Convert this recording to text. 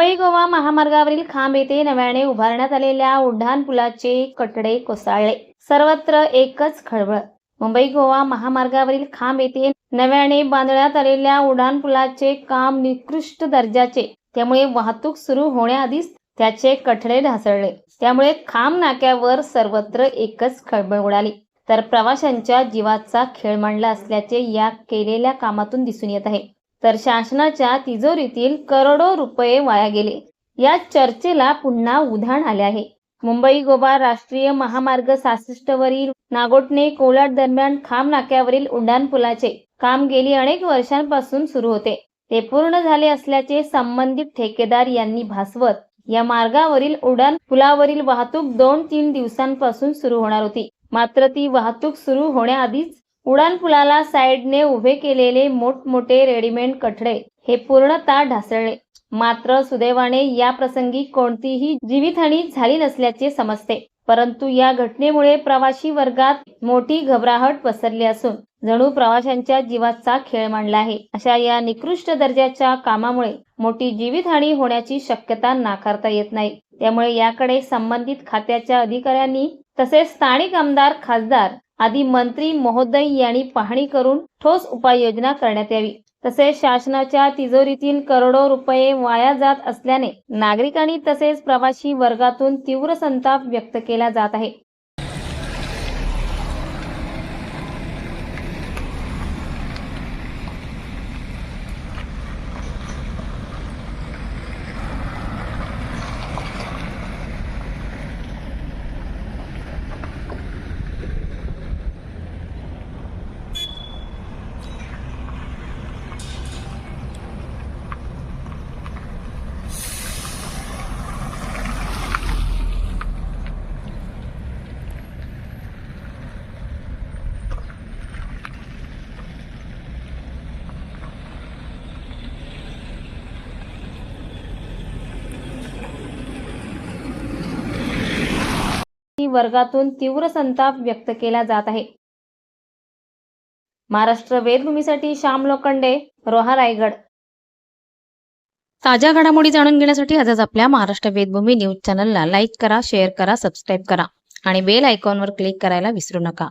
मुंबई गोवा महामार्गावरील खांब येथे नव्याने उभारण्यात आलेल्या उड्डाण पुलाचे कटडे कोसळले. सर्वत्र एकच खळबळ. मुंबई गोवा महामार्गावरील खांब येथे नव्याने बांधण्यात आलेल्या उड्डाण पुलाचे काम निकृष्ट दर्जाचे. त्यामुळे वाहतूक सुरू होण्याआधीच त्याचे कठडे ढासळले. त्यामुळे खांब नाक्यावर सर्वत्र एकच खळबळ उडाली. तर प्रवाशांच्या जीवाचा खेळ मांडला असल्याचे या केलेल्या कामातून दिसून येत आहे. तर शासनाच्या तिजोरीतील करोडो रुपये वाया गेले. या चर्चेला पुन्हा उधाण आले आहे. मुंबई गोवा राष्ट्रीय महामार्ग सहासष्ट वरील नागोटणे कोलाड दरम्यान खांब नाक्यावरील उड्डाण पुलाचे काम गेली अनेक वर्षांपासून सुरू होते. ते पूर्ण झाले असल्याचे संबंधित ठेकेदार यांनी भासवत या मार्गावरील उड्डाण पुलावरील वाहतूक दोन तीन दिवसांपासून सुरू होणार होती. मात्र ती वाहतूक सुरू होण्याआधीच उड्डाणपुलाला साईडने उभे केलेले मोठमोठे रेडीमेड कठडे हे पूर्णतः ढासळले. मात्र सुदैवाने या प्रसंगी कोणतीही जीवितहानी झाली नसल्याचे समजते. परंतु या घटनेमुळे प्रवासी वर्गात मोठी घबराहट पसरली असून जणू प्रवाशांच्या जीवाचा खेळ मांडला आहे. अशा या निकृष्ट दर्जाच्या कामामुळे मोठी जीवितहानी होण्याची शक्यता नाकारता येत नाही. त्यामुळे याकडे संबंधित खात्याच्या अधिकाऱ्यांनी तसेच स्थानिक आमदार खासदार आदी मंत्री महोदय यांनी पाहणी करून ठोस उपाययोजना करण्यात यावी. तसेच शासनाच्या तिजोरीतील करोडो रुपये वाया जात असल्याने नागरिकांनी तसेच प्रवासी वर्गातून तीव्र संताप व्यक्त केला जात आहे. वर्गातून तीव्र संताप व्यक्त केला जात आहे. महाराष्ट्र वेदभूमीसाठी श्याम लोखंडे रोहा रायगड. ताज्या घडामोडी जाणून घेण्यासाठी आजच आपल्या महाराष्ट्र वेदभूमी न्यूज चॅनलला लाईक करा शेअर करा सबस्क्राईब करा आणि बेल आयकॉनवर क्लिक करायला विसरू नका.